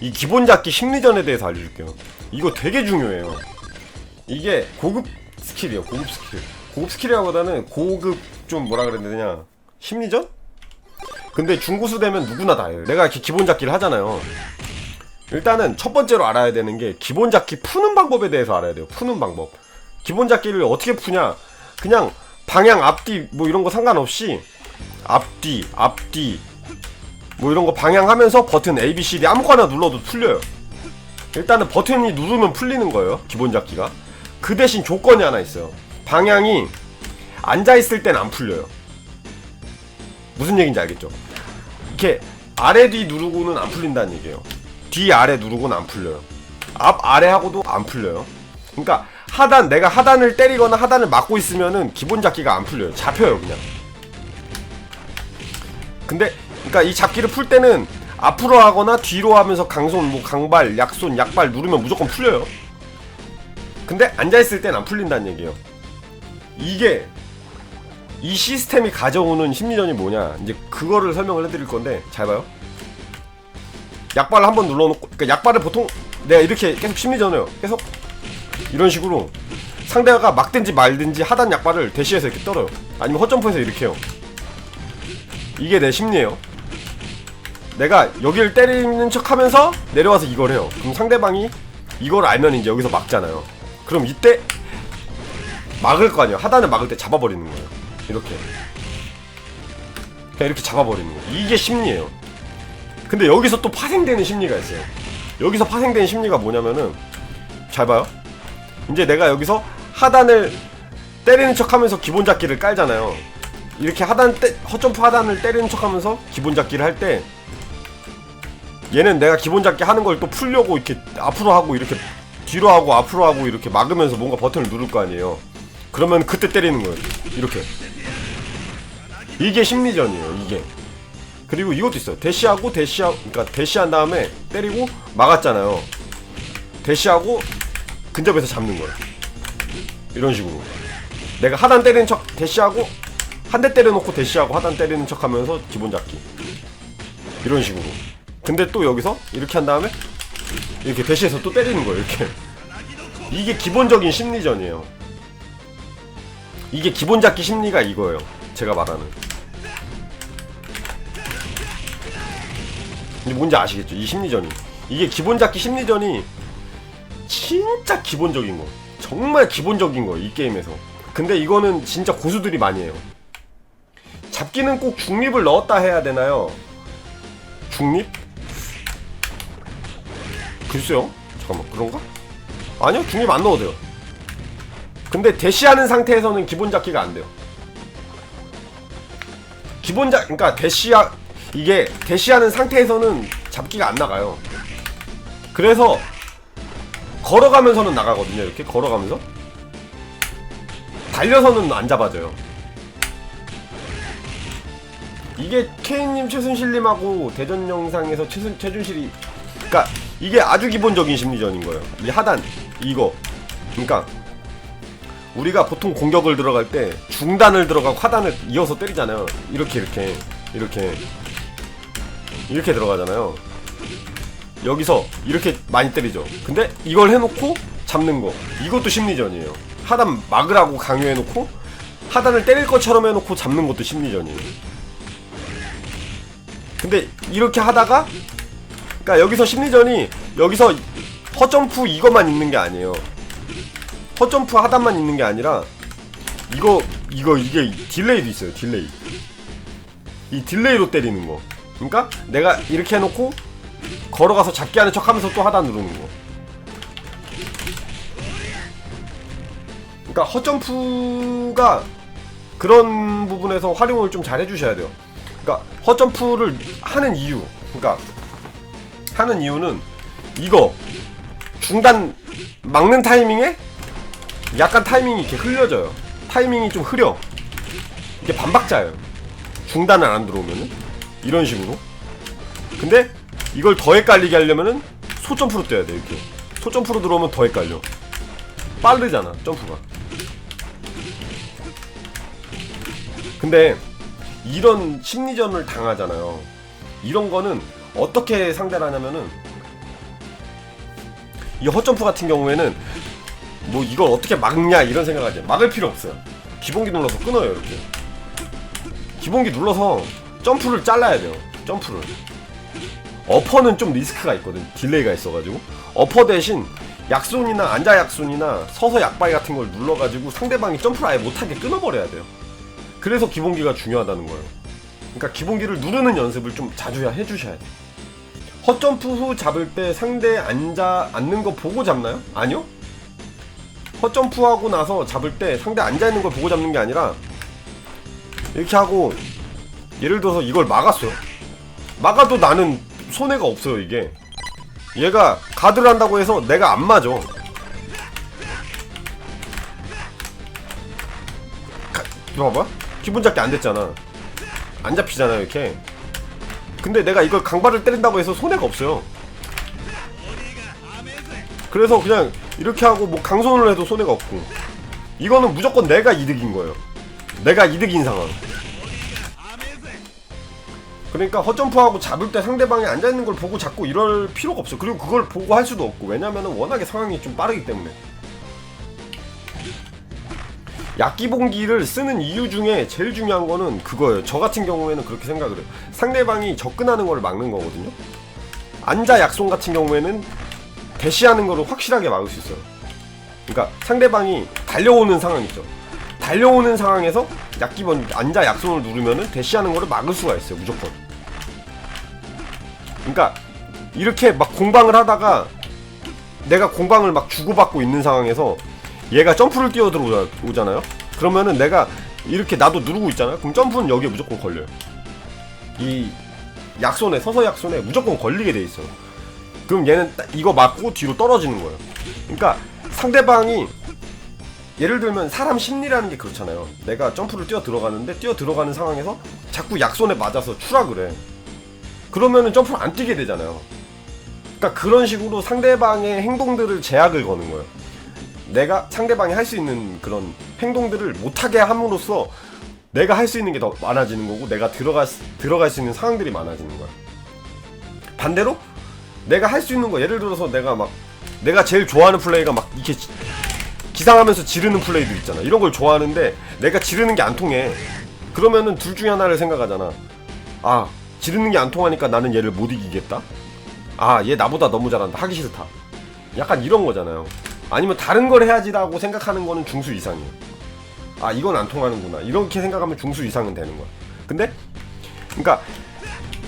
이 기본 잡기 심리전에 대해서 알려줄게요. 이거 되게 중요해요. 이게 고급 스킬이에요. 고급 스킬. 고급 스킬이라보다는 고급 좀 뭐라 그래야 되냐 심리전? 근데 중고수 되면 누구나 다 해요. 내가 이렇게 기본 잡기를 하잖아요. 일단은 첫 번째로 알아야 되는 게 기본 잡기 푸는 방법에 대해서 알아야 돼요. 푸는 방법. 기본 잡기를 어떻게 푸냐? 그냥 방향 앞뒤 뭐 이런 거 상관없이 앞뒤 앞뒤 뭐 이런 거 방향하면서 버튼 A, B, C, D 아무거나 눌러도 풀려요. 일단은 버튼이 누르면 풀리는 거예요. 기본 잡기가. 그 대신 조건이 하나 있어요. 방향이 앉아 있을 땐 안 풀려요. 무슨 얘기인지 알겠죠? 이렇게 아래 뒤 누르고는 안 풀린다는 얘기예요. 뒤 아래 누르고는 안 풀려요. 앞 아래 하고도 안 풀려요. 그러니까 하단 내가 하단을 때리거나 하단을 막고 있으면은 기본 잡기가 안 풀려요. 잡혀요 그냥. 근데 그러니까 이 잡기를 풀 때는 앞으로 하거나 뒤로 하면서 강손 뭐 강발 약손 약발 누르면 무조건 풀려요. 근데 앉아 있을 땐 안 풀린다는 얘기예요. 이게 이 시스템이 가져오는 심리전이 뭐냐. 이제 그거를 설명을 해드릴 건데 잘 봐요. 약발을 한번 눌러놓고 그러니까 약발을 보통 내가 이렇게 계속 심리전해요. 계속 이런 식으로 상대가 막든지 말든지 하단 약발을 대시해서 이렇게 떨어요. 아니면 허점프해서 이렇게 해요. 이게 내 심리예요 내가 여기를 때리는 척 하면서 내려와서 이걸 해요. 그럼 상대방이 이걸 알면 이제 여기서 막잖아요. 그럼 이때 막을 거 아니에요. 하단을 막을 때 잡아버리는 거예요. 이렇게. 그냥 이렇게 잡아버리는 거예요. 이게 심리예요. 근데 여기서 또 파생되는 심리가 있어요. 여기서 파생되는 심리가 뭐냐면은 잘 봐요. 이제 내가 여기서 하단을 때리는 척 하면서 기본 잡기를 깔잖아요. 이렇게 하단 때, 허점프 하단을 때리는 척 하면서 기본 잡기를 할 때 얘는 내가 기본 잡기 하는 걸 또 풀려고 이렇게 앞으로 하고 이렇게 뒤로 하고 앞으로 하고 이렇게 막으면서 뭔가 버튼을 누를 거 아니에요. 그러면 그때 때리는 거예요. 이렇게. 이게 심리전이에요 이게. 그리고 이것도 있어요. 대시하고 대시하 그러니까 대시한 다음에 때리고 막았잖아요. 대시하고 근접해서 잡는 거예요. 이런 식으로. 내가 하단 때리는 척 대시하고 한 대 때려놓고 대시하고 하단 때리는 척 하면서 기본 잡기. 이런 식으로 근데 또 여기서 이렇게 한 다음에 이렇게 대시해서 또 때리는 거예요 이렇게. 이게 기본적인 심리전이에요. 이게 기본 잡기 심리가 이거예요 제가 말하는. 뭔지 아시겠죠? 이 심리전이. 이게 기본 잡기 심리전이 진짜 기본적인 거. 정말 기본적인 거 이 게임에서. 근데 이거는 진짜 고수들이 많이 해요. 잡기는 꼭 중립을 넣었다 해야 되나요? 중립? 글쎄요 잠깐만 그런가? 아니요 중립 안 넣어도 돼요 근데 대시하는 상태에서는 기본 잡기가 안 돼요 기본 잡 그러니까 대시하 이게 대시하는 상태에서는 잡기가 안 나가요. 그래서 걸어가면서는 나가거든요. 이렇게 걸어가면서 달려서는 안 잡아져요. 이게 케인님, 최순실님하고 대전 영상에서 최순 최준실이 그러니까 이게 아주 기본적인 심리전인 거예요. 이 하단 이거 그러니까 우리가 보통 공격을 들어갈 때 중단을 들어가고 하단을 이어서 때리잖아요. 이렇게 이렇게 이렇게 이렇게 들어가잖아요. 여기서 이렇게 많이 때리죠. 근데 이걸 해놓고 잡는 거 이것도 심리전이에요. 하단 막으라고 강요해놓고 하단을 때릴 것처럼 해놓고 잡는 것도 심리전이에요. 근데 이렇게 하다가 그러니까 여기서 심리전이 여기서 허점프 이것만 있는 게 아니에요. 허점프 하단만 있는 게 아니라 이거 이거 이게 딜레이도 있어요. 딜레이. 이 딜레이로 때리는 거. 그러니까 내가 이렇게 해놓고 걸어가서 잡기 하는 척하면서 또 하단 누르는 거. 그러니까 허점프가 그런 부분에서 활용을 좀 잘 해주셔야 돼요. 그러니까 허점프를 하는 이유, 그러니까 하는 이유는 이거 중단 막는 타이밍에 약간 타이밍이 이렇게 흘려져요. 타이밍이 좀 흐려. 이게 반박자예요. 중단을 안 들어오면은 이런 식으로. 근데 이걸 더 헷갈리게 하려면은 소점프로 뛰어야 돼 이렇게. 소점프로 들어오면 더 헷갈려. 빠르잖아 점프가. 근데 이런 심리전을 당하잖아요. 이런 거는 어떻게 상대를 하냐면은 이 헛점프 같은 경우에는 뭐 이걸 어떻게 막냐 이런 생각하지. 막을 필요 없어요. 기본기 눌러서 끊어요 이렇게. 기본기 눌러서 점프를 잘라야 돼요 점프를. 어퍼는 좀 리스크가 있거든 딜레이가 있어가지고. 어퍼 대신 약손이나 앉아 약손이나 서서 약바위 같은 걸 눌러가지고 상대방이 점프를 아예 못하게 끊어버려야 돼요. 그래서 기본기가 중요하다는 거예요. 그러니까 기본기를 누르는 연습을 좀 자주 해주셔야 돼요 헛점프 후 잡을 때 상대 앉아 앉는 거 보고 잡나요? 아니요? 헛점프하고 나서 잡을 때 상대 앉아 있는 걸 보고 잡는 게 아니라 이렇게 하고 예를 들어서 이걸 막았어요. 막아도 나는 손해가 없어요 이게. 얘가 가드를 한다고 해서 내가 안 맞아. 가, 봐봐. 기분 잡기 안 됐잖아. 안 잡히잖아 이렇게 근데 내가 이걸 강발을 때린다고 해서 손해가 없어요. 그래서 그냥 이렇게 하고 뭐 강손을 해도 손해가 없고. 이거는 무조건 내가 이득인 거예요. 내가 이득인 상황. 그러니까 헛점프하고 잡을 때 상대방이 앉아있는 걸 보고 잡고 이럴 필요가 없어 그리고 그걸 보고 할 수도 없고. 왜냐면은 워낙에 상황이 좀 빠르기 때문에 약기봉기를 쓰는 이유 중에 제일 중요한 거는 그거예요. 저 같은 경우에는 그렇게 생각을 해요. 상대방이 접근하는 걸 막는 거거든요. 앉아 약손 같은 경우에는 대시하는 거를 확실하게 막을 수 있어요. 그러니까 상대방이 달려오는 상황 있죠. 달려오는 상황에서 약기번 앉아 약손을 누르면은 대시하는 거를 막을 수가 있어요 무조건. 그러니까 이렇게 막 공방을 하다가 내가 공방을 막 주고받고 있는 상황에서 얘가 점프를 뛰어 들어오잖아요 그러면은 내가 이렇게 나도 누르고 있잖아요 그럼 점프는 여기에 무조건 걸려요 이 약손에 서서 약손에 무조건 걸리게 돼 있어요 그럼 얘는 딱 이거 맞고 뒤로 떨어지는 거예요 그러니까 상대방이 예를 들면 사람 심리라는 게 그렇잖아요. 내가 점프를 뛰어 들어가는데 뛰어 들어가는 상황에서 자꾸 약손에 맞아서 추락을 해. 그러면은 점프를 안 뛰게 되잖아요. 그러니까 그런 식으로 상대방의 행동들을 제약을 거는 거예요. 내가 상대방이 할 수 있는 그런 행동들을 못하게 함으로써 내가 할 수 있는 게 더 많아지는 거고 내가 들어갈 수- 들어갈 수 있는 상황들이 많아지는 거야. 반대로 내가 할 수 있는 거 예를 들어서 내가 막 내가 제일 좋아하는 플레이가 막 이렇게 지- 기상하면서 지르는 플레이도 있잖아. 이런 걸 좋아하는데 내가 지르는 게 안 통해. 그러면은 둘 중에 하나를 생각하잖아. 아, 지르는 게 안 통하니까 나는 얘를 못 이기겠다. 아, 얘 나보다 너무 잘한다. 하기 싫다. 약간 이런 거잖아요. 아니면 다른 걸 해야지라고 생각하는 거는 중수 이상이에요. 아, 이건 안 통하는구나. 이렇게 생각하면 중수 이상은 되는 거야. 근데 그러니까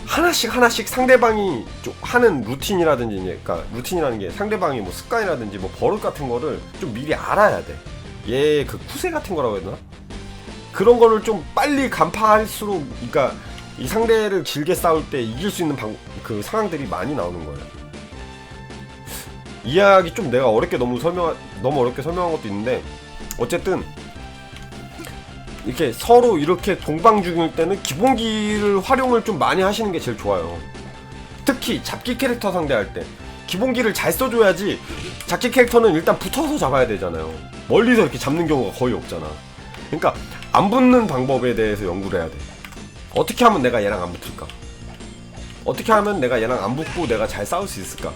하나씩 하나씩 상대방이 좀 하는 루틴이라든지 그러니까 루틴이라는 게 상대방이 뭐 습관이라든지 뭐 버릇 같은 거를 좀 미리 알아야 돼. 얘 그 쿠세 같은 거라고 해야 되나? 그런 거를 좀 빨리 간파할수록 그러니까 이 상대를 길게 싸울 때 이길 수 있는 방, 그 상황들이 많이 나오는 거예요. 이야기 좀 내가 어렵게 너무 설명 너무 어렵게 설명한 것도 있는데 어쨌든 이렇게 서로 이렇게 동방 중일 때는 기본기를 활용을 좀 많이 하시는 게 제일 좋아요. 특히 잡기 캐릭터 상대할 때 기본기를 잘 써줘야지 잡기 캐릭터는 일단 붙어서 잡아야 되잖아요. 멀리서 이렇게 잡는 경우가 거의 없잖아. 그러니까 안 붙는 방법에 대해서 연구를 해야 돼. 어떻게 하면 내가 얘랑 안 붙을까? 어떻게 하면 내가 얘랑 안 붙고 내가 잘 싸울 수 있을까?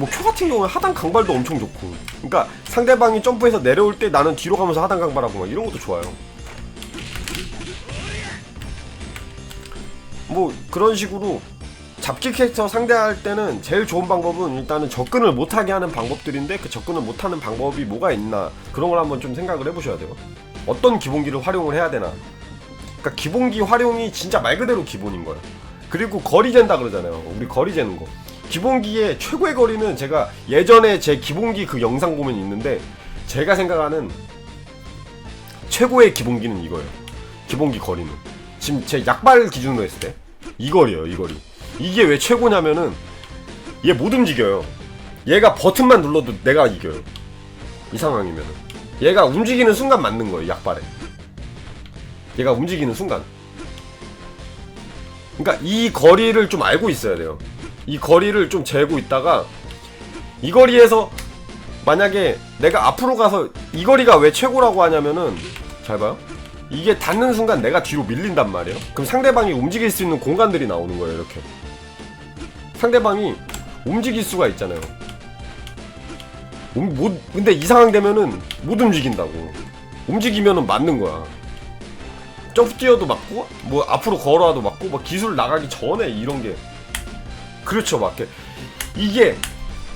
뭐큐 같은 경우는 하단 강발도 엄청 좋고. 그러니까 상대방이 점프해서 내려올 때 나는 뒤로 가면서 하단 강발하고 막 이런 것도 좋아요. 뭐 그런 식으로 잡기 캐릭터 상대할 때는 제일 좋은 방법은 일단은 접근을 못하게 하는 방법들인데 그 접근을 못하는 방법이 뭐가 있나 그런 걸 한번 좀 생각을 해보셔야 돼요. 어떤 기본기를 활용을 해야 되나. 그러니까 기본기 활용이 진짜 말 그대로 기본인 거예요. 그리고 거리 잰다 그러잖아요. 우리 거리 재는 거 기본기의 최고의 거리는 제가 예전에 제 기본기 그 영상 보면 있는데 제가 생각하는 최고의 기본기는 이거예요. 기본기 거리는 지금 제 약발 기준으로 했을 때 이 거리예요. 이 거리. 이게 왜 최고냐면은 얘 못 움직여요. 얘가 버튼만 눌러도 내가 이겨요. 이 상황이면은 얘가 움직이는 순간 맞는 거예요. 약발에. 얘가 움직이는 순간. 그러니까 이 거리를 좀 알고 있어야 돼요. 이 거리를 좀 재고 있다가 이 거리에서 만약에 내가 앞으로 가서 이 거리가 왜 최고라고 하냐면은 잘 봐요. 이게 닿는 순간 내가 뒤로 밀린단 말이에요. 그럼 상대방이 움직일 수 있는 공간들이 나오는 거예요. 이렇게. 상대방이 움직일 수가 있잖아요. 움, 못, 근데 이 상황 되면은 못 움직인다고. 움직이면은 맞는 거야. 점프 뛰어도 맞고, 뭐 앞으로 걸어와도 맞고, 뭐 기술 나가기 전에 이런 게. 그렇죠, 맞게. 이게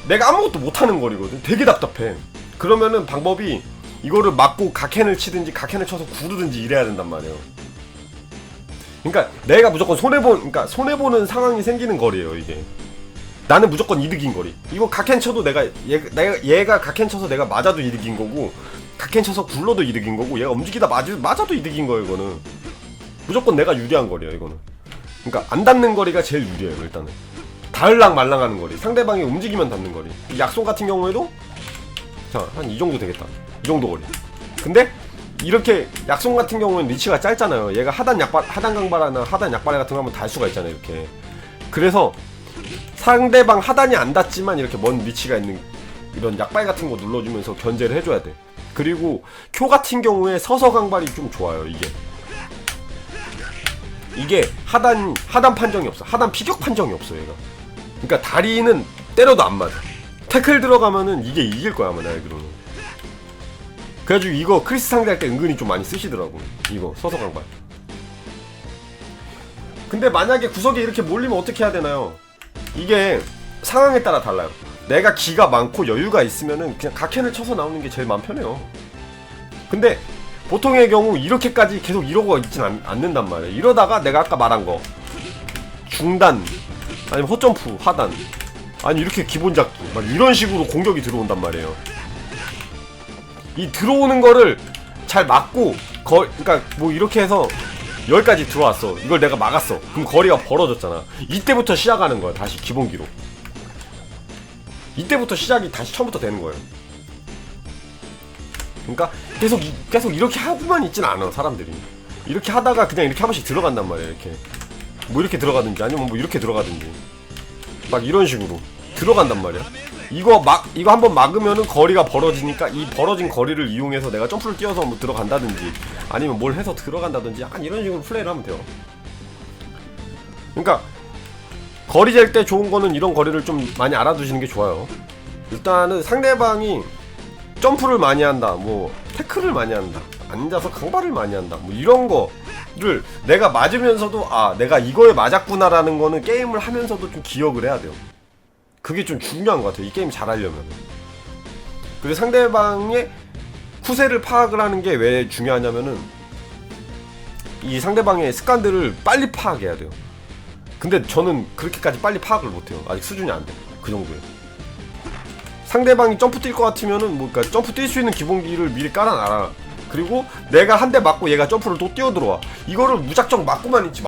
내가 아무것도 못하는 거리거든. 되게 답답해. 그러면은 방법이 이거를 맞고 각캔을 치든지 각캔을 쳐서 구르든지 이래야 된단 말이에요. 그러니까 내가 무조건 손해 본, 그러니까 손해 보는 상황이 생기는 거리예요 이게. 나는 무조건 이득인 거리. 이거 각캔 쳐도 내가 얘, 내가 얘가 각캔 쳐서 내가 맞아도 이득인 거고, 각캔 쳐서 굴러도 이득인 거고, 얘가 움직이다 맞, 맞아도 이득인 거예요 이거는. 무조건 내가 유리한 거리예요 이거는. 그러니까 안 닿는 거리가 제일 유리해요 일단은. 닿을랑 말랑하는 거리. 상대방이 움직이면 닿는 거리. 이 약속 같은 경우에도 자 한 이 정도 되겠다. 이 정도 거리. 근데 이렇게 약속 같은 경우는 리치가 짧잖아요. 얘가 하단 약발, 하단 강발이나 하단 약발 같은 거 하면 달 수가 있잖아요. 이렇게. 그래서 상대방 하단이 안 닿지만 이렇게 먼 리치가 있는 이런 약발 같은 거 눌러주면서 견제를 해줘야 돼. 그리고 큐 같은 경우에 서서 강발이 좀 좋아요. 이게. 이게 하단 하단 판정이 없어. 하단 피격 판정이 없어 얘가. 그러니까 다리는 때려도 안 맞아. 태클 들어가면은 이게 이길 거야 아마 나 알기로는. 그래가지고 이거 크리스 상대할 때 은근히 좀 많이 쓰시더라고. 이거 서서 강발. 근데 만약에 구석에 이렇게 몰리면 어떻게 해야 되나요? 이게 상황에 따라 달라요. 내가 기가 많고 여유가 있으면은 그냥 각캔을 쳐서 나오는 게 제일 마음 편해요. 근데 보통의 경우 이렇게까지 계속 이러고 있진 않, 않는단 말이에요. 이러다가 내가 아까 말한 거 중단 아니면 호점프 하단 아니 이렇게 기본 잡기 막 이런 식으로 공격이 들어온단 말이에요. 이 들어오는 거를 잘 막고 거 그러니까 뭐 이렇게 해서 여기까지 들어왔어. 이걸 내가 막았어. 그럼 거리가 벌어졌잖아. 이때부터 시작하는 거야. 다시 기본기로. 이때부터 시작이 다시 처음부터 되는 거예요. 그러니까 계속 이- 계속 이렇게 하고만 있진 않아 사람들이. 이렇게 하다가 그냥 이렇게 한 번씩 들어간단 말이야. 이렇게 뭐 이렇게 들어가든지 아니면 뭐 이렇게 들어가든지 막 이런 식으로 들어간단 말이야. 이거 막 이거 한번 막으면은 거리가 벌어지니까 이 벌어진 거리를 이용해서 내가 점프를 뛰어서 뭐 들어간다든지 아니면 뭘 해서 들어간다든지 약간 이런 식으로 플레이를 하면 돼요. 그러니까 거리 잴 때 좋은 거는 이런 거리를 좀 많이 알아두시는 게 좋아요. 일단은 상대방이 점프를 많이 한다, 뭐 태클을 많이 한다, 앉아서 강발을 많이 한다, 뭐 이런 거 를 내가 맞으면서도 아 내가 이거에 맞았구나라는 거는 게임을 하면서도 좀 기억을 해야 돼요. 그게 좀 중요한 것 같아요. 이 게임 잘하려면. 그리고 상대방의 쿠세를 파악을 하는 게 왜 중요하냐면은 이 상대방의 습관들을 빨리 파악해야 돼요. 근데 저는 그렇게까지 빨리 파악을 못해요. 아직 수준이 안 돼. 그 정도에. 상대방이 점프 뛸 것 같으면은 뭐 그러니까 점프 뛸 수 있는 기본기를 미리 깔아놔라. 그리고 내가 한 대 맞고 얘가 점프를 또 뛰어들어와. 이거를 무작정 맞고만 있지